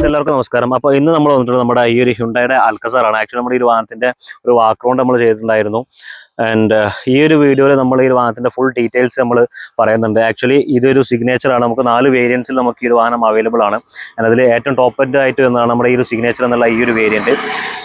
Guys എല്ലാവർക്കും നമസ്കാരം. അപ്പോൾ ഇന്ന് നമ്മൾ വന്നിട്ടുള്ളത് നമ്മുടെ ഈ ഒരു ഹ്യുണ്ടായുടെ അൽക്കസാറാണ് ആക്ച്വലി നമ്മുടെ ഈ വാഹനത്തിന്റെ ഒരു വാക്ക്ഗ്രൗണ്ട് നമ്മൾ ചെയ്തിട്ടുണ്ടായിരുന്നു. ആൻഡ് ഈ ഒരു വീഡിയോയിൽ നമ്മൾ ഈ വാഹനത്തിന്റെ ഫുൾ ഡീറ്റെയിൽസ് നമ്മൾ പറയുന്നുണ്ട്. ആക്ച്വലി ഇതൊരു സിഗ്നേച്ചർ ആണ്. നമുക്ക് നാല് വേരിയൻസിൽ നമുക്ക് ഈ ഒരു വാഹനം അവൈലബിൾ ആണ്. ആൻഡ് അതിൽ ഏറ്റവും ടോപ്പ് എൻഡ് ആയിട്ട് എന്നാണ് നമ്മുടെ ഈ ഒരു സിഗ്നേച്ചർ എന്നുള്ള ഈ ഒരു വേരിയന്റ്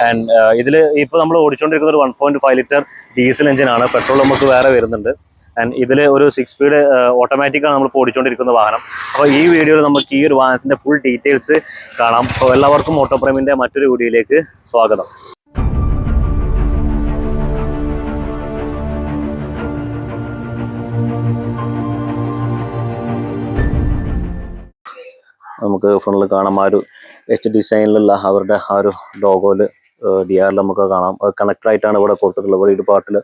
ആൻഡ് ഇതിൽ ഇപ്പോൾ നമ്മൾ ഓടിച്ചുകൊണ്ടിരിക്കുന്ന ഒരു one point five litre diesel എഞ്ചിനാണ് പെട്രോൾ നമുക്ക് വേറെ വരുന്നുണ്ട്. ആൻഡ് ഇതിൽ ഒരു സിക്സ് സ്പീഡ് ഓട്ടോമാറ്റിക്കാണ് നമ്മൾ ഓടിച്ചുകൊണ്ടിരിക്കുന്ന വാഹനം. അപ്പോൾ ഈ വീഡിയോയിൽ നമുക്ക് ഈ ഒരു വാഹനത്തിന്റെ ഫുൾ ഡീറ്റെയിൽസ് കാണാം. സോ എല്ലാവർക്കും ഓട്ടോപ്രേമിന്റെ മറ്റൊരു വീഡിയോയിലേക്ക് സ്വാഗതം. നമുക്ക് ഫ്രണ്ടിൽ കാണാം. ആ ഒരു എച്ച് ഡിസൈനിലുള്ള അവരുടെ ആ ഒരു ലോഗോയിൽ ഡി ആറിൽ നമുക്ക് കാണാം. കണക്റ്റഡ് ആയിട്ടാണ് ഇവിടെ കൊടുത്തിട്ടുള്ളത്. ഇവിടെ ഈ പാട്ടിൽ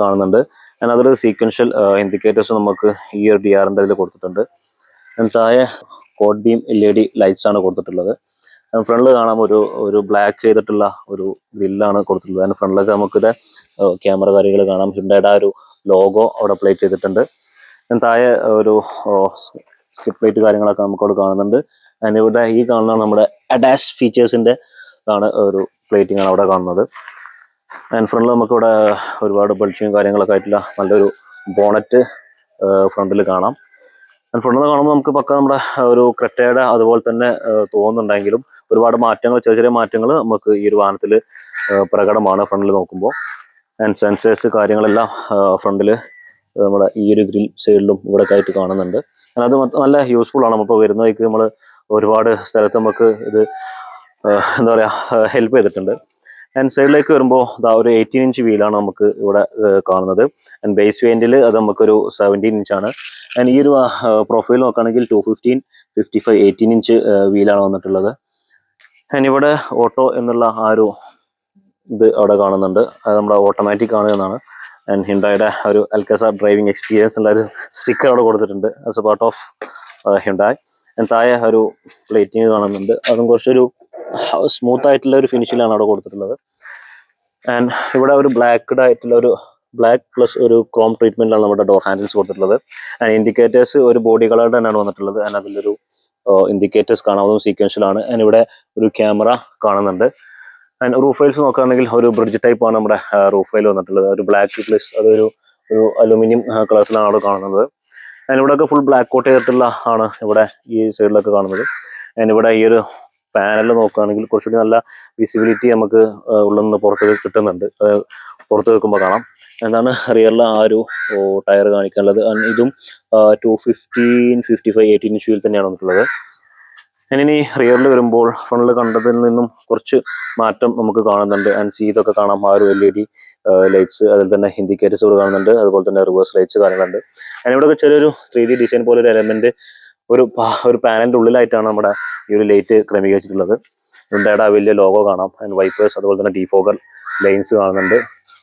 കാണുന്നുണ്ട്. And അതിൽ സീക്വൻഷ്യൽ ഇൻഡിക്കേറ്റേഴ്സ് നമുക്ക് ഈ ഒരു ഡി ആറിന്റെ ഇതിൽ കൊടുത്തിട്ടുണ്ട്. താഴെ code beam L E D lights ആണ് കൊടുത്തിട്ടുള്ളത്. ഫ്രണ്ടിൽ കാണാം ഒരു ഒരു ബ്ലാക്ക് ചെയ്തിട്ടുള്ള ഒരു ഗ്രില്ലാണ് കൊടുത്തിട്ടുള്ളത്. അതിന് ഫ്രണ്ടിലൊക്കെ നമുക്കിത് ക്യാമറ കാര്യങ്ങൾ കാണാം. ഹിണ്ടയുടെ ആ ഒരു ലോഗോ അവിടെ പ്ലേറ്റ് ചെയ്തിട്ടുണ്ട്. താഴെ ഒരു സ്കിപ്പ് പ്ലേറ്റ് കാര്യങ്ങളൊക്കെ നമുക്ക് അവിടെ കാണുന്നുണ്ട്. അതിന് ഇവിടെ ഈ കാണുന്ന നമ്മുടെ അഡാഷ് ഫീച്ചേഴ്സിന്റെ ആണ് ഒരു പ്ലേറ്റിംഗ് ആണ് അവിടെ കാണുന്നത്. ആൻഡ് ഫ്രണ്ടിൽ നമുക്കിവിടെ ഒരുപാട് ബൾച്ചിങ് കാര്യങ്ങളൊക്കെ ആയിട്ടുള്ള നല്ലൊരു ബോണറ്റ് ഫ്രണ്ടിൽ കാണാം. ആൻഡ് ഫ്രണ്ടിൽ നിന്ന് കാണുമ്പോൾ നമുക്ക് പക്ക നമ്മുടെ ഒരു ക്രെറ്റയുടെ അതുപോലെ തന്നെ തോന്നുന്നുണ്ടെങ്കിലും ഒരുപാട് മാറ്റങ്ങൾ ചെറിയ ചെറിയ മാറ്റങ്ങൾ നമുക്ക് ഈ ഒരു വാഹനത്തിൽ പ്രകടമാണ് ഫ്രണ്ടിൽ നോക്കുമ്പോൾ ആൻഡ് സെൻസേഴ്സ് കാര്യങ്ങളെല്ലാം ഫ്രണ്ടിൽ നമ്മുടെ ഈ ഒരു ഗ്രിൽ സൈഡിലും ഇവിടെ ആയിട്ട് കാണുന്നുണ്ട്. അത് നല്ല യൂസ്ഫുൾ ആണ്. നമ്മളിപ്പോൾ വരുന്ന വഴിക്ക് നമ്മൾ ഒരുപാട് സ്ഥലത്ത് നമുക്ക് ഇത് എന്താ പറയുക ഹെൽപ്പ് ചെയ്തിട്ടുണ്ട്. ആൻഡ് സൈഡിലേക്ക് വരുമ്പോൾ ഇതാ ഒരു എയ്റ്റീൻ ഇഞ്ച് വീലാണ് നമുക്ക് ഇവിടെ കാണുന്നത്. ആൻഡ് ബേസ് വേന്റിൽ അത് നമുക്കൊരു സെവന്റീൻ ആണ്. ആൻഡ് ഈ ഒരു പ്രൊഫൈൽ നോക്കുകയാണെങ്കിൽ two fifteen fifty five eighteen inch വീലാണ് വന്നിട്ടുള്ളത്. ആൻഡ് ഇവിടെ ഓട്ടോ എന്നുള്ള ആ ഒരു ഇത് അവിടെ കാണുന്നുണ്ട്. അത് നമ്മുടെ ഓട്ടോമാറ്റിക് ആണ് എന്നാണ്. ആൻഡ് ഹിൻഡായുടെ ഒരു അൽക്കസ ഡ്രൈവിംഗ് എക്സ്പീരിയൻസ് ഉള്ള ഒരു സ്റ്റിക്കർ അവിടെ കൊടുത്തിട്ടുണ്ട്. As a part of Hyundai and താഴെ ഒരു പ്ലേറ്റിംഗ് കാണുന്നുണ്ട്. അതും കുറച്ചൊരു സ്മൂത്ത് ആയിട്ടുള്ള ഒരു ഫിനിഷിലാണ് അവിടെ കൊടുത്തിട്ടുള്ളത്. ആൻഡ് ഇവിടെ ഒരു ബ്ലാക്ക്ഡ് ആയിട്ടുള്ള ഒരു ബ്ലാക്ക് പ്ലസ് ഒരു ക്രോം ട്രീറ്റ്മെന്റിലാണ് നമ്മുടെ ഡോർ ഹാൻഡിൽസ് കൊടുത്തിട്ടുള്ളത്. ആൻഡ് ഇൻഡിക്കേറ്റേഴ്സ് ഒരു ബോഡി കളർ തന്നെയാണ് വന്നിട്ടുള്ളത്. ആൻഡ് അതിലൊരു ഇൻഡിക്കേറ്റേഴ്സ് കാണാവുന്നതും സീക്വൻഷ്യലാണ് ആൻഡ് ഇവിടെ ഒരു ക്യാമറ കാണുന്നുണ്ട്. ആൻഡ് റൂഫ് ഫൈൽസ് നോക്കുകയാണെങ്കിൽ ഒരു ബ്രിഡ്ജ് ടൈപ്പ് ആണ് നമ്മുടെ റൂഫ് ഫൈൽ വന്നിട്ടുള്ളത്. ഒരു ബ്ലാക്ക് പ്ലസ് അതൊരു ഒരു അലുമിനിയം കളേഴ്സിലാണ് അവിടെ കാണുന്നത്. ആൻഡ് ഇവിടെയൊക്കെ ഫുൾ ബ്ലാക്ക് കോട്ട് ചെയ്തിട്ടുള്ള ആണ് ഇവിടെ ഈ സൈഡിലൊക്കെ കാണുന്നത്. ആൻഡ് ഇവിടെ ഈ ഒരു പാനൽ നോക്കുകയാണെങ്കിൽ കുറച്ചുകൂടി നല്ല വിസിബിലിറ്റി നമുക്ക് ഉള്ള പുറത്തേക്ക് കിട്ടുന്നുണ്ട്. പുറത്ത് വെക്കുമ്പോൾ കാണാം. എന്താണ് റിയറിൽ ആ ഒരു ടയർ കാണിക്കാനുള്ളത്. ഇതും two fifteen fifty five eighteen inch wheel തന്നെയാണ് വന്നിട്ടുള്ളത്. ഇനി റിയറിൽ വരുമ്പോൾ ഫ്രണ്ടിൽ കണ്ടതിൽ നിന്നും കുറച്ച് മാറ്റം നമുക്ക് കാണുന്നുണ്ട്. ആൻഡ് സി ഇതൊക്കെ കാണാം. ആ ഒരു എൽ ഇ ഡി ലൈറ്റ്സ് അതിൽ തന്നെ ഇവിടെ കാണുന്നുണ്ട്. അതുപോലെ തന്നെ റിവേഴ്സ് ലൈറ്റ്സ് കാണുന്നുണ്ട് അതിനിവിടെ ചെറിയൊരു ത്രീ ഡി ഡിസൈൻ പോലെ ഒരു എലമെന്റ് ഒരു ഒരു പാനലിന്റെ ഉള്ളിലായിട്ടാണ് നമ്മുടെ ഈ ഒരു ലൈറ്റ് ക്രമീകരിച്ചിട്ടുള്ളത്. ഹുണ്ടയുടെ ആ വലിയ ലോഗോ കാണാം. ആൻഡ് വൈപ്പേഴ്സ് അതുപോലെ തന്നെ ഡീഫോഗർ ലൈൻസ് കാണുന്നുണ്ട്.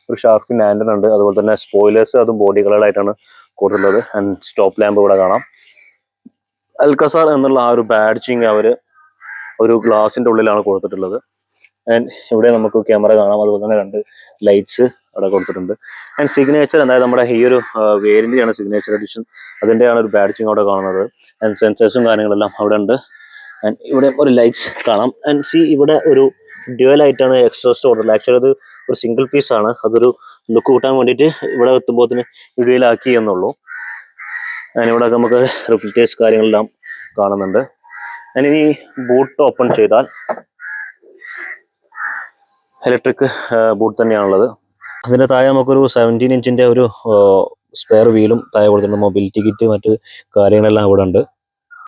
ഒരു ഷാർഫിൻ ആൻഡൻ ഉണ്ട്. അതുപോലെ തന്നെ സ്പോയിലേഴ്സ് അതും ബോഡി കളേഡായിട്ടാണ് കൊടുത്തിട്ടുള്ളത്. ആൻഡ് സ്റ്റോപ്പ് ലാമ്പ് ഇവിടെ കാണാം. അൽക്കസാർ എന്നുള്ള ആ ഒരു ബാഡ്ജിങ് അവർ ഒരു ഗ്ലാസിന്റെ ഉള്ളിലാണ് കൊടുത്തിട്ടുള്ളത്. ആൻഡ് ഇവിടെ നമുക്ക് ക്യാമറ കാണാം. അതുപോലെ തന്നെ രണ്ട് ലൈറ്റ്സ് അവിടെ കൊടുത്തിട്ടുണ്ട്. ആൻഡ് സിഗ്നേച്ചർ അതായത് നമ്മുടെ ഈ ഒരു വേരിന്റെയാണ് സിഗ്നേച്ചർ എഡിഷൻ അതിന്റെയാണ് ഒരു ബാഡ്ജിങ് അവിടെ കാണുന്നത്. ആൻഡ് സെൻസേഴ്സും കാര്യങ്ങളെല്ലാം അവിടെ ഉണ്ട്. ആൻഡ് ഇവിടെ ഒരു ലൈറ്റ്സ് കാണാം. ആൻഡ് സി ഇവിടെ ഒരു ഡ്യുവൽ ആയിട്ടാണ് എക്സ്ട്രോസ്റ്റ് ഉള്ളത് ആക്ച്വലി അത് ഒരു സിംഗിൾ പീസ് ആണ്. അതൊരു ലുക്ക് കൂട്ടാൻ വേണ്ടിയിട്ട് ഇവിടെ എത്തുമ്പോൾ തന്നെ ഡ്യുവലാക്കി എന്നുള്ളൂ. ആൻഡ് ഇവിടെ നമുക്ക് റിഫ്ലക്റ്റേഴ്സ് കാര്യങ്ങളെല്ലാം കാണുന്നുണ്ട്. ഞാൻ ഇനി ബൂട്ട് ഓപ്പൺ ചെയ്താൽ ഇലക്ട്രിക് ബൂട്ട് തന്നെയാണുള്ളത്. അതിന്റെ താഴെ നമുക്കൊരു സെവന്റീൻ ഇഞ്ചിന്റെ ഒരു സ്പെയർ വീലും താഴെ കൊടുത്തിട്ടുണ്ട്. മൊബിലിറ്റി കിറ്റ് മറ്റ് കാര്യങ്ങളെല്ലാം ഇവിടെ ഉണ്ട്.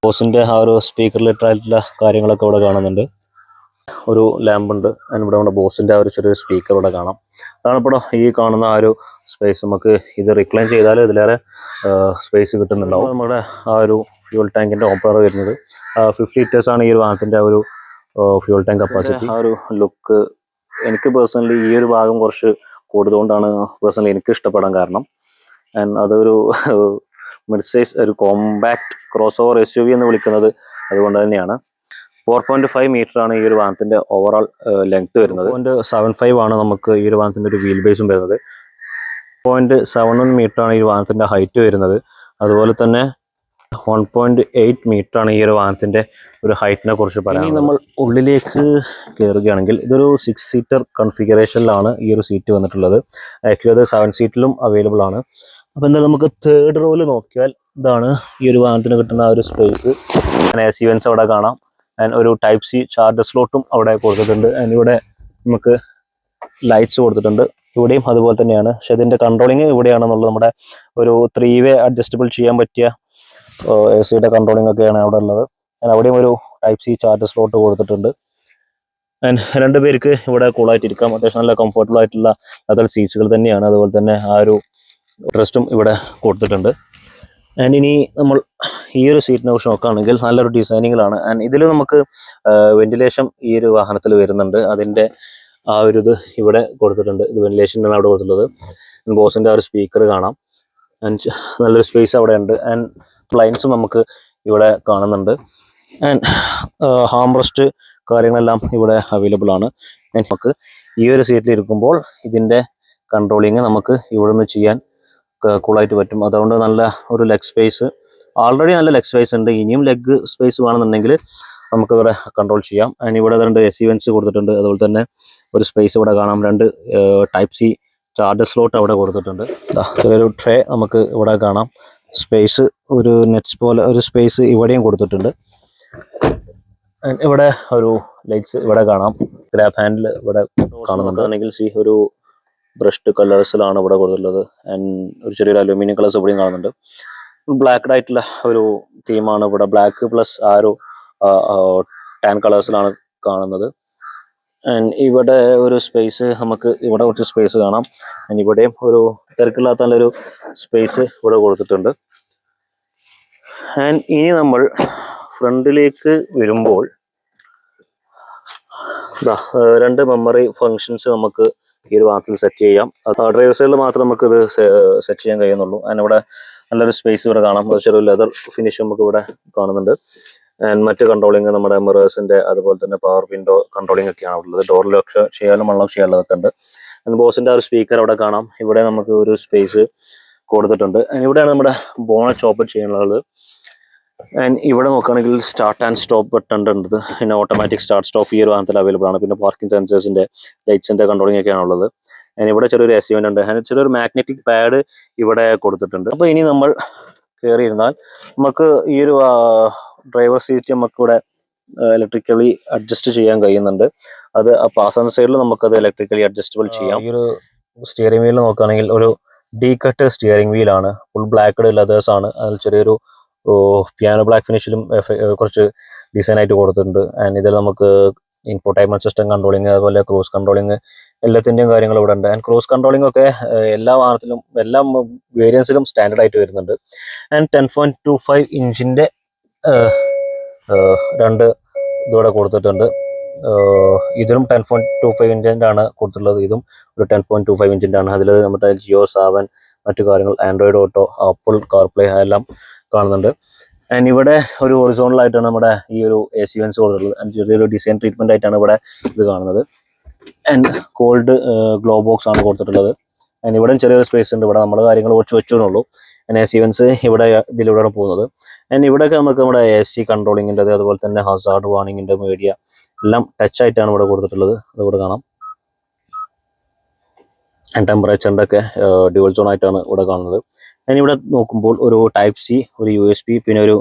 ബോസിന്റെ ആ ഒരു സ്പീക്കറിൽ ഇട്ടായിട്ടുള്ള കാര്യങ്ങളൊക്കെ ഇവിടെ കാണുന്നുണ്ട്. ഒരു ലാമ്പ് ഉണ്ട്. അതിന് ഇവിടെ നമ്മുടെ ബോസിന്റെ ആ ഒരു ചെറിയൊരു സ്പീക്കർ ഇവിടെ കാണാം. അതാണ് ഇപ്പോൾ ഈ കാണുന്ന ആ ഒരു സ്പേസ് നമുക്ക് ഇത് റിക്ലൈൻ ചെയ്താൽ ഇതിലേറെ സ്പേസ് കിട്ടുന്നുണ്ടാവും. നമ്മുടെ ആ ഒരു ഫ്യൂൾ ടാങ്കിന്റെ ഓപ്പണർ വരുന്നത്. ഫിഫ്റ്റി ആണ് ഈ ഒരു വാഹനത്തിന്റെ ആ ഒരു ഫ്യൂൾ ടാങ്ക് കപ്പാസിറ്റി ആ ഒരു ലുക്ക് എനിക്ക് പേഴ്സണലി ഈ ഒരു ഭാഗം കുറച്ച് കൂടുതലുകൊണ്ടാണ് പേഴ്സണലി എനിക്ക് ഇഷ്ടപ്പെടാൻ കാരണം. ആൻഡ് അതൊരു മിഡ്സൈസ് ഒരു compact crossover S U V എന്ന് വിളിക്കുന്നത് അതുകൊണ്ട് തന്നെയാണ്. ഫോർ പോയിന്റ് ഫൈവ് മീറ്റർ ആണ് ഈ ഒരു വാഹനത്തിന്റെ ഓവറോൾ ലെങ്ത് വരുന്നത്. പോയിന്റ് സെവൻ ഫൈവ് ആണ് നമുക്ക് ഈ ഒരു വാഹനത്തിന്റെ ഒരു വീൽ ബേസും വരുന്നത്. പോയിന്റ് സെവൻ വൺ മീറ്റർ ആണ് ഈ വാഹനത്തിന്റെ ഹൈറ്റ് വരുന്നത്. അതുപോലെ തന്നെ വൺ പോയിന്റ് എയ്റ്റ് മീറ്റർ ആണ് ഈ ഒരു വാഹനത്തിന്റെ ഒരു ഹൈറ്റിനെ കുറിച്ച് പറയാം നമ്മൾ ഉള്ളിലേക്ക് കയറുകയാണെങ്കിൽ ഇതൊരു സിക്സ് സീറ്റർ കൺഫിഗറേഷനിലാണ് ഈ ഒരു സീറ്റ് വന്നിട്ടുള്ളത്. ആക്ച്വലി അത് സെവൻ സീറ്റിലും അവൈലബിൾ ആണ്. അപ്പോൾ എന്താ നമുക്ക് തേർഡ് റോയിൽ നോക്കിയാൽ ഇതാണ് ഈ ഒരു വാഹനത്തിന് കിട്ടുന്ന ആ ഒരു സ്പേസ് എ സി വെൻസ് അവിടെ കാണാം. ആൻഡ് ഒരു ടൈപ്പ് സി ചാർജർ സ്ലോട്ടും അവിടെ കൊടുത്തിട്ടുണ്ട്. ആൻഡ് ഇവിടെ നമുക്ക് ലൈറ്റ്സ് കൊടുത്തിട്ടുണ്ട്. ഇവിടെയും അതുപോലെ തന്നെയാണ്. പക്ഷെ ഇതിന്റെ കൺട്രോളിങ് ഇവിടെയാണെന്നുള്ളത് നമ്മുടെ ഒരു ത്രീ വേ അഡ്ജസ്റ്റബിൾ ചെയ്യാൻ പറ്റിയ എ സിയുടെ കൺട്രോളിംഗ് ഒക്കെയാണ് അവിടെ ഉള്ളത്. ഞാൻ അവിടെയും ഒരു ടൈപ്പ് സി ചാർജ് സ്ലോട്ട് കൊടുത്തിട്ടുണ്ട്. രണ്ട് പേർക്ക് ഇവിടെ കൂളായിട്ട് ഇരിക്കാം അത്യാവശ്യം നല്ല കംഫർട്ടബിൾ ആയിട്ടുള്ള അതായത് സീറ്റ്സുകൾ തന്നെയാണ്. അതുപോലെ തന്നെ ആ ഒരു ഡ്രസ്റ്റും ഇവിടെ കൊടുത്തിട്ടുണ്ട്. ആൻഡ് ഇനി നമ്മൾ ഈ ഒരു സീറ്റിനെ കുറിച്ച് നോക്കുകയാണെങ്കിൽ നല്ലൊരു ഡിസൈനിങ്ങിലാണ് ആൻഡ് ഇതിൽ നമുക്ക് വെന്റിലേഷൻ ഈ ഒരു വാഹനത്തിൽ വരുന്നുണ്ട്. അതിന്റെ ആ ഒരു ഇത് ഇവിടെ കൊടുത്തിട്ടുണ്ട്. ഇത് വെന്റിലേഷനാണ് അവിടെ കൊടുത്തിട്ടുള്ളത്. ബോസിന്റെ ആ ഒരു സ്പീക്കർ കാണാം. ആൻഡ് നല്ലൊരു സ്പേസ് അവിടെ ഉണ്ട്. ആൻഡ് ലൈൻസും നമുക്ക് ഇവിടെ കാണുന്നുണ്ട്. ആൻഡ് ഹാംബ്രസ്റ്റ് കാര്യങ്ങളെല്ലാം ഇവിടെ അവൈലബിൾ ആണ്. നമുക്ക് ഈ ഒരു സീറ്റിൽ ഇരിക്കുമ്പോൾ ഇതിന്റെ കൺട്രോളിങ് നമുക്ക് ഇവിടെ നിന്ന് ചെയ്യാൻ കൂളായിട്ട് പറ്റും. അതുകൊണ്ട് നല്ല ഒരു ലെഗ് സ്പേസ് ആൾറെഡി നല്ല ലെഗ് സ്പേസ് ഉണ്ട്. ഇനിയും ലെഗ് സ്പേസ് വേണമെന്നുണ്ടെങ്കിൽ നമുക്ക് ഇവിടെ കൺട്രോൾ ചെയ്യാം. അതിന് ഇവിടെ രണ്ട് എസ് ഇവൻസ് കൊടുത്തിട്ടുണ്ട്. അതുപോലെ തന്നെ ഒരു സ്പേസ് ഇവിടെ കാണാം. രണ്ട് ടൈപ്പ് സി ചാർജ് സ്ലോട്ട് അവിടെ കൊടുത്തിട്ടുണ്ട്. ചെറിയൊരു ട്രേ നമുക്ക് ഇവിടെ കാണാം. സ്പേസ് ഒരു നെറ്റ്സ് പോലെ ഒരു സ്പേസ് ഇവിടെയും കൊടുത്തിട്ടുണ്ട്. ഇവിടെ ഒരു ലൈറ്റ്സ് ഇവിടെ കാണാം. ഗ്രാഫ് ഹാൻഡിൽ ഇവിടെ കാണുന്നുണ്ട്. സി ഒരു ബ്രഷ്ഡ് കളേഴ്സിലാണ് ഇവിടെ കൊടുത്തിട്ടുള്ളത്. ആൻഡ് ഒരു ചെറിയൊരു അലൂമിനിയം കളേഴ്സ് ഇവിടെയും കാണുന്നുണ്ട്. ബ്ലാക്ക് ആയിട്ടുള്ള ഒരു തീമാണ് ഇവിടെ. ബ്ലാക്ക് പ്ലസ് ആ ഒരു ടാൻ കളേഴ്സിലാണ് കാണുന്നത്. ആൻഡ് ഇവിടെ ഒരു സ്പേസ് നമുക്ക് ഇവിടെ കുറച്ച് സ്പേസ് കാണാം. ആൻഡ് ഇവിടെയും ഒരു തിരക്കില്ലാത്ത നല്ലൊരു സ്പേസ് ഇവിടെ കൊടുത്തിട്ടുണ്ട്. ആൻഡ് ഇനി നമ്മൾ ഫ്രണ്ടിലേക്ക് വരുമ്പോൾ രണ്ട് മെമ്മറി ഫങ്ഷൻസ് നമുക്ക് ഈ ഒരു വാഹനത്തിൽ സെറ്റ് ചെയ്യാം. ഡ്രൈവർ സൈഡിൽ മാത്രം നമുക്ക് ഇത് സെറ്റ് ചെയ്യാൻ കഴിയുന്നുള്ളൂ. ആൻഡ് ഇവിടെ നല്ലൊരു സ്പേസ് ഇവിടെ കാണാം. ചെറിയ ലെതർ ഫിനിഷ് നമുക്ക് ഇവിടെ കാണുന്നുണ്ട്. ആൻഡ് മറ്റ് കൺട്രോളിങ് നമ്മുടെ മിറേഴ്സിന്റെ അതുപോലെ തന്നെ പവർ വിൻഡോ കൺട്രോളിംഗ് ഒക്കെയാണ് ഉള്ളത്. ഡോർ ലോക്ക് ചെയ്യാനും അൺലോക്ക് ചെയ്യാനുള്ളതൊക്കെ ഉണ്ട്. ബോസിന്റെ ആ ഒരു സ്പീക്കർ അവിടെ കാണാം. ഇവിടെ നമുക്ക് ഒരു സ്പേസ് കൊടുത്തിട്ടുണ്ട്. ഇവിടെയാണ് നമ്മുടെ ബോണറ്റ് ഓപ്പൺ ചെയ്യാനുള്ളത് ആൻഡ് ഇവിടെ നോക്കുകയാണെങ്കിൽ സ്റ്റാർട്ട് ആൻഡ് സ്റ്റോപ്പ് ബട്ടൺ ഉണ്ട് പിന്നെ ഓട്ടോമാറ്റിക് സ്റ്റാർട്ട് സ്റ്റോപ്പ് ഈ ഒരു വാഹനത്തിൽ അവൈലബിൾ ആണ്. പിന്നെ പാർക്കിംഗ് സെൻസേഴ്സിന്റെ ലൈറ്റ്സിന്റെ കൺട്രോളിംഗ് ഒക്കെയാണ് ഉള്ളത്. ആൻഡ് ഇവിടെ ചെറിയൊരു എസ്യൂമെന്റ് ഉണ്ട്. ആൻഡ് ചെറിയൊരു മാഗ്നറ്റിക് പാഡ് ഇവിടെ കൊടുത്തിട്ടുണ്ട്. അപ്പോൾ ഇനി നമ്മൾ കയറിയിരുന്നാൽ നമുക്ക് ഈ ഒരു ഡ്രൈവർ സീറ്റ് നമുക്കിവിടെ ഇലക്ട്രിക്കലി അഡ്ജസ്റ്റ് ചെയ്യാൻ കഴിയുന്നുണ്ട്. അത് ആ പാസഞ്ചർ സൈഡിൽ നമുക്കത് ഇലക്ട്രിക്കലി അഡ്ജസ്റ്റബിൾ ചെയ്യാം. ഈ ഒരു സ്റ്റിയറിംഗ് വീൽ നോക്കുകയാണെങ്കിൽ ഒരു ഡി കട്ട് സ്റ്റിയറിംഗ് വീലാണ് ഫുൾ ബ്ലാക്ക്ഡ് ലെതേഴ്സ് ആണ്. അതിൽ ചെറിയൊരു പിയാനോ ബ്ലാക്ക് ഫിനിഷിലും കുറച്ച് ഡിസൈൻ ആയിട്ട് കൊടുത്തിട്ടുണ്ട്. ആൻഡ് ഇതിൽ നമുക്ക് ഇൻഫോർട്ടൈൻമെന്റ് സിസ്റ്റം കൺട്രോളിങ് അതുപോലെ ക്രൂസ് കൺട്രോളിങ് എല്ലാത്തിന്റെയും കാര്യങ്ങൾ ഇവിടെ ഉണ്ട്. ആൻഡ് ക്രൂസ് കൺട്രോളിംഗ് ഒക്കെ എല്ലാ വാഹനത്തിലും എല്ലാ വേരിയൻസിലും സ്റ്റാൻഡേർഡ് ആയിട്ട് വരുന്നുണ്ട്. And ten point two five ഇഞ്ചിന്റെ രണ്ട് ഇതോടെ കൊടുത്തിട്ടുണ്ട്. ഇതിലും ടെൻ പോയിന്റ് ടു ഫൈവ് ഇഞ്ചിന്റെ ആണ് കൊടുത്തിട്ടുള്ളത്. ഇതും ഒരു ടെൻ പോയിന്റ് ടു ഫൈവ് ഇഞ്ചിന്റെ ആണ് അതിൽ നമ്മുടെ ജിയോ സാവൻ മറ്റു കാര്യങ്ങൾ ആൻഡ്രോയിഡ് ഓട്ടോ ആപ്പിൾ കാർപ്ലേ എല്ലാം കാണുന്നുണ്ട്. ആൻഡ് ഇവിടെ ഒരു ഒറിസോണൽ ആയിട്ടാണ് നമ്മുടെ ഈ ഒരു എ സി വെൻസ് കൊടുത്തിട്ടുള്ളത്. ആൻഡ് ചെറിയൊരു ഡിസൈൻ ട്രീറ്റ്മെന്റ് ആയിട്ടാണ് ഇവിടെ ഇത് കാണുന്നത്. ആൻഡ് കോൾഡ് ഗ്ലോ ബോക്സ് ആണ് കൊടുത്തിട്ടുള്ളത്. ആൻഡ് ഇവിടെ ചെറിയൊരു സ്പേസ് ഉണ്ട്. ഇവിടെ നമ്മൾ കാര്യങ്ങൾ കുറച്ച് വെച്ചുള്ളൂ ആൻഡ് എ സി വെൻസ് ഇവിടെ ഇതിലൂടെയാണ് പോകുന്നത്. ആൻഡ് ഇവിടെയൊക്കെ നമുക്ക് നമ്മുടെ എ സി കൺട്രോളിങ്ങിന്റെ അതുപോലെ തന്നെ ഹസാർഡ് വാണിങ്ങിന്റെ മീഡിയ എല്ലാം ടച്ച് ആയിട്ടാണ് ഇവിടെ കൊടുത്തിട്ടുള്ളത്. അതുകൂടെ കാണാം. ടെമ്പറേച്ചറിന്റെ ഒക്കെ ഡ്യുവൽ സോൺ ആയിട്ടാണ് ഇവിടെ കാണുന്നത്. ഞാൻ ഇവിടെ നോക്കുമ്പോൾ ഒരു ടൈപ്പ് സി ഒരു യു എസ് പി പിന്നെ ഒരു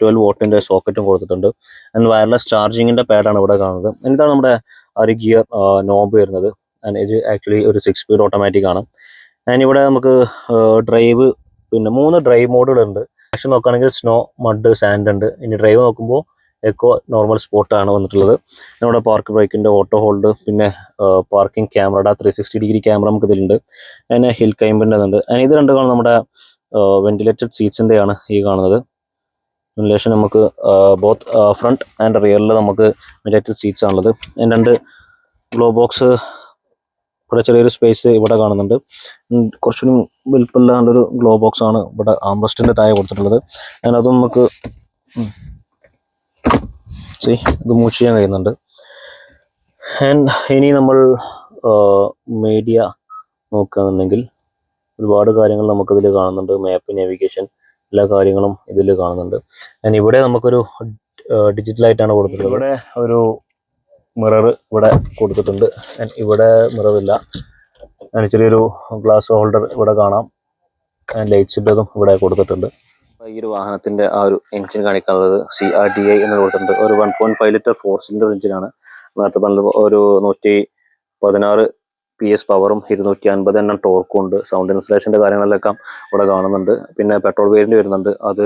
ട്വൽവ് വോട്ടിന്റെ സോക്കറ്റും കൊടുത്തിട്ടുണ്ട്. ആൻഡ് വയർലെസ് ചാർജിങ്ങിന്റെ പാഡാണ് ഇവിടെ കാണുന്നത്. എന്നിട്ടാണ് നമ്മുടെ ഒരു ഗിയർ നോബ് വരുന്നത്? ആൻഡ് ഇത് ആക്ച്വലി ഒരു സിക്സ് സ്പീഡ് ഓട്ടോമാറ്റിക് ആണ്. ആൻഡ് ഇവിടെ നമുക്ക് ഡ്രൈവ് പിന്നെ മൂന്ന് ഡ്രൈവ് മോഡുകളുണ്ട് പക്ഷെ നോക്കുകയാണെങ്കിൽ സ്നോ മഡ് സാൻഡ് ഉണ്ട്. ഇനി ഡ്രൈവ് നോക്കുമ്പോൾ എക്കോ നോർമൽ സ്പോട്ടാണ് വന്നിട്ടുള്ളത്. നമ്മുടെ പാർക്ക് ബ്രേക്കിന്റെ ഓട്ടോ ഹോൾഡ് പിന്നെ പാർക്കിംഗ് ക്യാമറയുടെ ത്രീ സിക്സ്റ്റി ഡിഗ്രി ക്യാമറ നമുക്ക് ഇതിലുണ്ട്. അതിന് ഹിൽ കൈമ്പിന്റെ ഉണ്ട് അതിന് ഇത് രണ്ട് കാണും. നമ്മുടെ വെന്റിലേറ്റഡ് സീറ്റ്സിന്റെയാണ് ഈ കാണുന്നത്. വെന്റിലേഷൻ നമുക്ക് ബോത്ത് ഫ്രണ്ട് ആൻഡ് റിയറിൽ നമുക്ക് വെന്റിലേറ്റഡ് സീറ്റ്സ് ആണുള്ളത്. രണ്ട് ഗ്ലോ ബോക്സ് ഇവിടെ ചെറിയൊരു സ്പേസ് ഇവിടെ കാണുന്നുണ്ട്. കുറച്ചും കുറച്ചുകൂടി നല്ലൊരു ഗ്ലോ ബോക്സ് ആണ് ഇവിടെ ആംബ്രസ്റ്റിന്റെ താഴെ കൊടുത്തിട്ടുള്ളത്. അതിനകത്ത് നമുക്ക് see, ഇത് മൂവ് ചെയ്യാൻ കഴിയുന്നുണ്ട്. ആൻഡ് ഇനി നമ്മൾ മീഡിയ നോക്കുകയാണെന്നുണ്ടെങ്കിൽ ഒരുപാട് കാര്യങ്ങൾ നമുക്കിതിൽ കാണുന്നുണ്ട്. മാപ്പ് നാവിഗേഷൻ എല്ലാ കാര്യങ്ങളും ഇതിൽ കാണുന്നുണ്ട്. ആൻഡ് ഇവിടെ നമുക്കൊരു ഡിജിറ്റൽ ആയിട്ടാണ് കൊടുത്തിട്ടുള്ളത്. ഇവിടെ ഒരു മിറർ ഇവിടെ കൊടുത്തിട്ടുണ്ട്. ആൻഡ് ഇവിടെ മിററില്ല ചെറിയൊരു ഗ്ലാസ് ഹോൾഡർ ഇവിടെ കാണാം. ലൈറ്റ്സിന്റെതും ഇവിടെ കൊടുത്തിട്ടുണ്ട്. ഈ ഒരു വാഹനത്തിന്റെ ആ ഒരു എഞ്ചിൻ കാണിക്കാനുള്ളത് സി ആർ ഡി ഐ എന്ന് കൊടുത്തിട്ടുണ്ട്. ഒരു one point five litre four cylinder എഞ്ചിനാണ് നേരത്തെ പറഞ്ഞ ഒരു നൂറ്റി പതിനാറ് പി എസ് പവറും ഇരുന്നൂറ്റി അൻപത് എണ്ണം ടോർക്കും ഉണ്ട്. സൗണ്ട് ഇൻസുലേഷന്റെ കാര്യങ്ങളിലൊക്കെ ഇവിടെ കാണുന്നുണ്ട്. പിന്നെ പെട്രോൾ വേരിയന്റ് വരുന്നുണ്ട്. അത്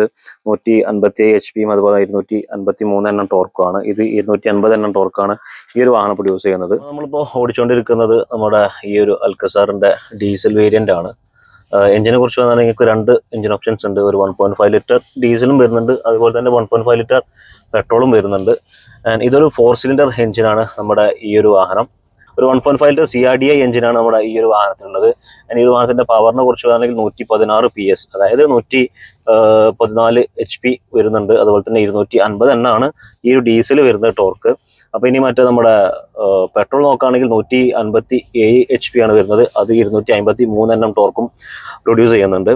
നൂറ്റി അൻപത്തി എച്ച് പിയും അതുപോലെ ഇരുന്നൂറ്റി അൻപത്തി മൂന്ന് എണ്ണം ടോർക്കുമാണ് ഇത് ഇരുന്നൂറ്റി അൻപത് എണ്ണം ടോർക്കാണ് ഈ ഒരു വാഹനം പ്രൊഡ്യൂസ് ചെയ്യുന്നത്. നമ്മളിപ്പോൾ ഓടിച്ചുകൊണ്ടിരിക്കുന്നത് നമ്മുടെ ഈ ഒരു അൽക്കസാറിന്റെ ഡീസൽ വേരിയന്റ് ആണ്. എഞ്ചിനെ കുറിച്ച് പറഞ്ഞാൽ നിങ്ങൾക്ക് രണ്ട് എഞ്ചിൻ ഓപ്ഷൻസ് ഉണ്ട്. ഒരു വൺ പോയിന്റ് ഫൈവ് ലിറ്റർ ഡീസലും വരുന്നുണ്ട്. അതുപോലെ തന്നെ വൺ പോയിന്റ് ഫൈവ് ലിറ്റർ പെട്രോളും വരുന്നുണ്ട്. ആൻഡ് ഇതൊരു ഫോർ സിലിണ്ടർ എഞ്ചിനാണ് നമ്മുടെ ഈ ഒരു വാഹനം. ഒരു one point five litre C R D I എഞ്ചിനാണ് നമ്മുടെ ഈ ഒരു വാഹനത്തിനുള്ളത്. ഈ ഒരു വാഹനത്തിന്റെ പവറിനെ കുറിച്ച് പറയുകയാണെങ്കിൽ നൂറ്റി പതിനാറ് പി എസ് അതായത് നൂറ്റി പതിനാല് എച്ച് പി വരുന്നുണ്ട്. അതുപോലെ തന്നെ ഇരുന്നൂറ്റി അൻപത് എണ്ണാണ് ഈ ഒരു ഡീസൽ വരുന്ന ടോർക്ക് അപ്പോൾ ഇനി മറ്റേ നമ്മുടെ പെട്രോൾ നോക്കുകയാണെങ്കിൽ നൂറ്റി അൻപത്തി ഏഴ് എച്ച് പി ആണ് വരുന്നത്. അത് ഇരുന്നൂറ്റി അമ്പത്തി മൂന്ന് എണ്ണം ടോർക്കും പ്രൊഡ്യൂസ് ചെയ്യുന്നുണ്ട്.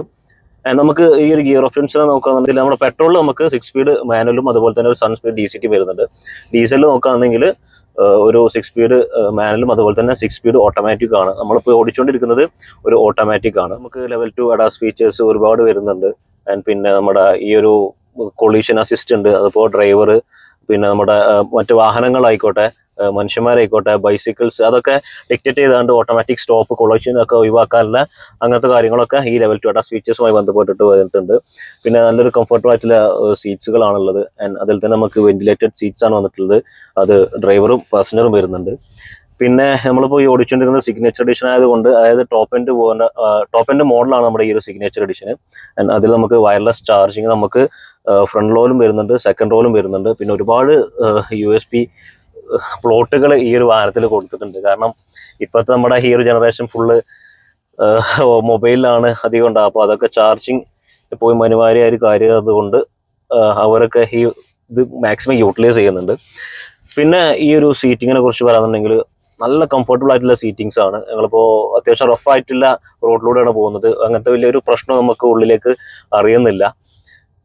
നമുക്ക് ഈ ഒരു ഗിയർ ഓപ്ഷൻസിനെ നോക്കുകയാണെന്നുണ്ടെങ്കിൽ നമ്മുടെ പെട്രോളിൽ നമുക്ക് സിക്സ് സ്പീഡ് മാനുവലും അതുപോലെ തന്നെ ഒരു സൺ സ്പീഡ് ഡി സി ടി വരുന്നുണ്ട്. ഡീസലിൽ നോക്കുകയാണെങ്കിൽ ഒരു സിക്സ് സ്പീഡ് മാനുവലും അതുപോലെ തന്നെ സിക്സ് സ്പീഡ് ഓട്ടോമാറ്റിക് ആണ്. നമ്മളിപ്പോൾ ഓടിച്ചുകൊണ്ടിരിക്കുന്നത് ഒരു ഓട്ടോമാറ്റിക് ആണ്. നമുക്ക് ലെവൽ ടു അഡാസ് ഫീച്ചേഴ്സ് ഒരുപാട് വരുന്നുണ്ട്. ആൻഡ് പിന്നെ നമ്മുടെ ഈ ഒരു കൊളീഷൻ അസിസ്റ്റ് ഉണ്ട്. അതിപ്പോൾ ഡ്രൈവർ പിന്നെ നമ്മുടെ മറ്റു വാഹനങ്ങളായിക്കോട്ടെ മനുഷ്യന്മാരായിക്കോട്ടെ ബൈസിക്കിൾസ് അതൊക്കെ ഡിക്റ്റേറ്റ് ചെയ്താണ്ട് ഓട്ടോമാറ്റിക് സ്റ്റോപ്പ് കൊളക്ഷൻ ഒക്കെ ഒഴിവാക്കാനുള്ള അങ്ങനത്തെ കാര്യങ്ങളൊക്കെ ഈ ലെവൽ ടു അഡാസ് ഫീച്ചേഴ്സുമായി ബന്ധപ്പെട്ടിട്ട് വന്നിട്ടുണ്ട്. പിന്നെ നല്ലൊരു കംഫർട്ടബിൾ ആയിട്ടുള്ള സീറ്റ്സുകളാണുള്ളത് ആൻഡ് അതിൽ തന്നെ നമുക്ക് വെന്റിലേറ്റഡ് സീറ്റ്സ് ആണ് വന്നിട്ടുള്ളത്. അത് ഡ്രൈവറും പാസഞ്ചറും വരുന്നുണ്ട്. പിന്നെ നമ്മളിപ്പോൾ ഈ ഓടിച്ചുകൊണ്ടിരിക്കുന്നത് സിഗ്നേച്ചർ എഡിഷൻ ആയതുകൊണ്ട് അതായത് ടോപ്പ് എൻഡ് പോകുന്ന ടോപ്പ് എൻഡ് മോഡലാണ് നമ്മുടെ ഈ ഒരു സിഗ്നേച്ചർ എഡിഷൻ അതിൽ നമുക്ക് വയർലെസ് ചാർജിങ് നമുക്ക് ഫ്രണ്ട് റോലും വരുന്നുണ്ട് സെക്കൻഡ് റോലും വരുന്നുണ്ട്. പിന്നെ ഒരുപാട് യു എസ് പി പ്ലോട്ടുകൾ ഈ ഒരു വാഹനത്തിൽ കൊടുത്തിട്ടുണ്ട്. കാരണം ഇപ്പോഴത്തെ നമ്മുടെ ഈ ഒരു ജനറേഷൻ ഫുള്ള് മൊബൈലിലാണ് അധികം ഉണ്ടാകുക അപ്പോൾ അതൊക്കെ ചാർജിങ് എപ്പോഴും അനിവാര്യമായ ഒരു കാര്യം അതുകൊണ്ട് അവരൊക്കെ ഈ ഇത് മാക്സിമം യൂട്ടിലൈസ് ചെയ്യുന്നുണ്ട്. പിന്നെ ഈ ഒരു സീറ്റിങ്ങിനെ കുറിച്ച് പറയാന്നുണ്ടെങ്കിൽ നല്ല കംഫർട്ടബിൾ ആയിട്ടുള്ള സീറ്റിങ്സ് ആണ്. ഞങ്ങളിപ്പോൾ അത്യാവശ്യം റഫ് ആയിട്ടുള്ള റോഡിലൂടെയാണ് പോകുന്നത്. അങ്ങനത്തെ വലിയൊരു പ്രശ്നം നമുക്ക് ഉള്ളിലേക്ക് അറിയുന്നില്ല.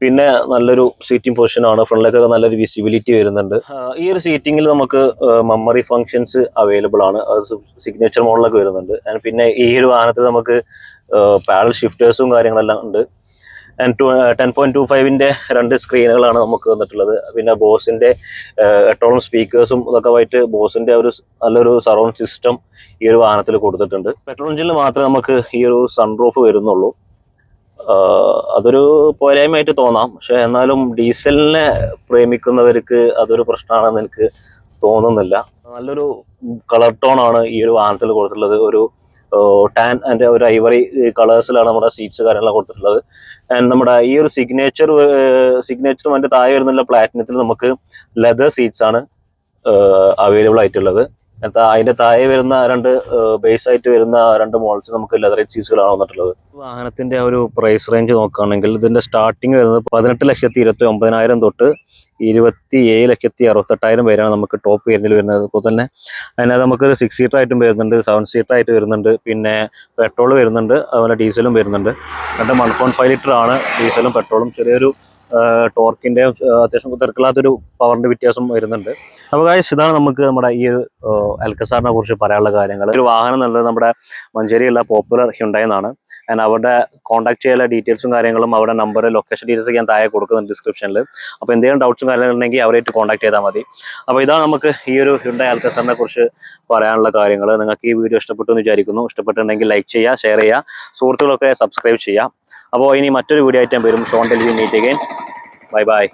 പിന്നെ നല്ലൊരു സീറ്റിംഗ് പൊസിഷൻ ആണ്. ഫ്രണ്ടിലേക്കൊക്കെ നല്ലൊരു വിസിബിലിറ്റി വരുന്നുണ്ട്. ഈ ഒരു സീറ്റിംഗിൽ നമുക്ക് മെമ്മറി ഫങ്ഷൻസ് അവൈലബിൾ ആണ്. അത് സിഗ്നേച്ചർ മോഡലൊക്കെ വരുന്നുണ്ട്. ആൻഡ് പിന്നെ ഈ ഒരു വാഹനത്തിൽ നമുക്ക് പാഡൽ ഷിഫ്റ്റേഴ്സും കാര്യങ്ങളെല്ലാം ഉണ്ട്. And two ten point two ഫൈവിന്റെ രണ്ട് സ്ക്രീനുകളാണ് നമുക്ക് വന്നിട്ടുള്ളത് പിന്നെ ബോസിന്റെ എട്ടോളം സ്പീക്കേഴ്സും ഇതൊക്കെ ആയിട്ട് ബോസിന്റെ ഒരു നല്ലൊരു സറൗണ്ട് സിസ്റ്റം ഈ ഒരു വാഹനത്തിൽ കൊടുത്തിട്ടുണ്ട്. പെട്രോൾ എഞ്ചിനിൽ മാത്രമേ നമുക്ക് ഈ ഒരു സൺറൂഫ് വരുന്നുള്ളൂ. അതൊരു പോരായ്മയായിട്ട് തോന്നാം. പക്ഷെ എന്നാലും ഡീസലിനെ പ്രേമിക്കുന്നവർക്ക് അതൊരു പ്രശ്നമാണെന്ന് എനിക്ക് തോന്നുന്നില്ല. നല്ലൊരു കളർ ടോൺ ആണ് ഈ ഒരു വാഹനത്തിൽ കൊടുത്തിട്ടുള്ളത്. ഒരു ടാൻ ആൻഡ് ഒരു ഐവറി കളേഴ്സിലാണ് നമ്മുടെ സീറ്റ്സ് കാര്യങ്ങളെല്ലാം കൊടുത്തിട്ടുള്ളത്. ആൻഡ് നമ്മുടെ ഈ ഒരു സിഗ്നേച്ചർ സിഗ്നേച്ചറും അതിന്റെ താഴെ വരുന്നുള്ള പ്ലാറ്റിനത്തിൽ നമുക്ക് ലെതർ സീറ്റ്സ് ആണ് അവൈലബിൾ ആയിട്ടുള്ളത്. അതിന്റെ താഴെ വരുന്ന രണ്ട് ബേസ് ആയിട്ട് വരുന്ന രണ്ട് മോഡൽസ് നമുക്ക് ലെതർ സീസുകളാണ് വന്നിട്ടുള്ളത്. വാഹനത്തിന്റെ ഒരു പ്രൈസ് റേഞ്ച് നോക്കുകയാണെങ്കിൽ ഇതിന്റെ സ്റ്റാർട്ടിങ് വരുന്നത് പതിനെട്ട് ലക്ഷത്തി ഇരുപത്തി ഒമ്പതിനായിരം തൊട്ട് ഇരുപത്തി ഏഴ് ലക്ഷത്തി അറുപത്തെട്ടായിരം പേരാണ് നമുക്ക് ടോപ്പ് വേരിയന്റിൽ വരുന്നത്. അതുപോലെ തന്നെ അതിനകത്ത് നമുക്ക് സിക്സ് സീറ്റർ ആയിട്ടും വരുന്നുണ്ട് സെവൻ സീറ്റർ ആയിട്ട് വരുന്നുണ്ട് പിന്നെ പെട്രോൾ വരുന്നുണ്ട് അതുപോലെ ഡീസലും വരുന്നുണ്ട്. രണ്ട് വൺ പോയിന്റ് ഫൈവ് ലിറ്റർ ആണ് ഡീസലും പെട്രോളും ചെറിയൊരു ടോർക്കിന്റെ അത്യാവശ്യം തിരക്കില്ലാത്തൊരു പവറിന്റെ വ്യത്യാസം വരുന്നുണ്ട്. അപ്പോൾ കാശ് ഇതാണ് നമുക്ക് നമ്മുടെ ഈ ഒരു അൽക്കസാറിനെ കുറിച്ച് പറയാനുള്ള കാര്യങ്ങൾ ഒരു വാഹനം നല്ലത് നമ്മുടെ മഞ്ചേരിയുള്ള പോപ്പുലർ ഹ്യുണ്ടായെന്നാണ് ആൻഡ് അവരുടെ കോൺടാക്ട് ചെയ്യാനുള്ള ഡീറ്റെയിൽസും കാര്യങ്ങളും അവരുടെ നമ്പർ ലൊക്കേഷൻ ഡീറ്റെയിൽസ് ഞാൻ താഴെ കൊടുക്കുന്നുണ്ട് ഡിസ്ക്രിപ്ഷനിൽ അപ്പോൾ എന്തെങ്കിലും ഡൗട്ട്സും കാര്യങ്ങളും ഉണ്ടെങ്കിൽ അവരായിട്ട് കോൺടാക്ട് ചെയ്താൽ മതി. അപ്പോൾ ഇതാണ് നമുക്ക് ഈ ഒരു ഹ്യുണ്ടായ അൽക്കസാറിനെ കുറിച്ച് പറയാനുള്ള കാര്യങ്ങൾ നിങ്ങൾക്ക് ഈ വീഡിയോ ഇഷ്ടപ്പെട്ടു എന്ന് വിചാരിക്കുന്നു. ഇഷ്ടപ്പെട്ടുണ്ടെങ്കിൽ ലൈക്ക് ചെയ്യുക ഷെയർ ചെയ്യുക. സുഹൃത്തുക്കളൊക്കെ സബ്സ്ക്രൈബ് ചെയ്യുക. അപ്പോൾ ഇനി മറ്റൊരു വീഡിയോ ആയിട്ട് വരും. Soon till we meet again bye bye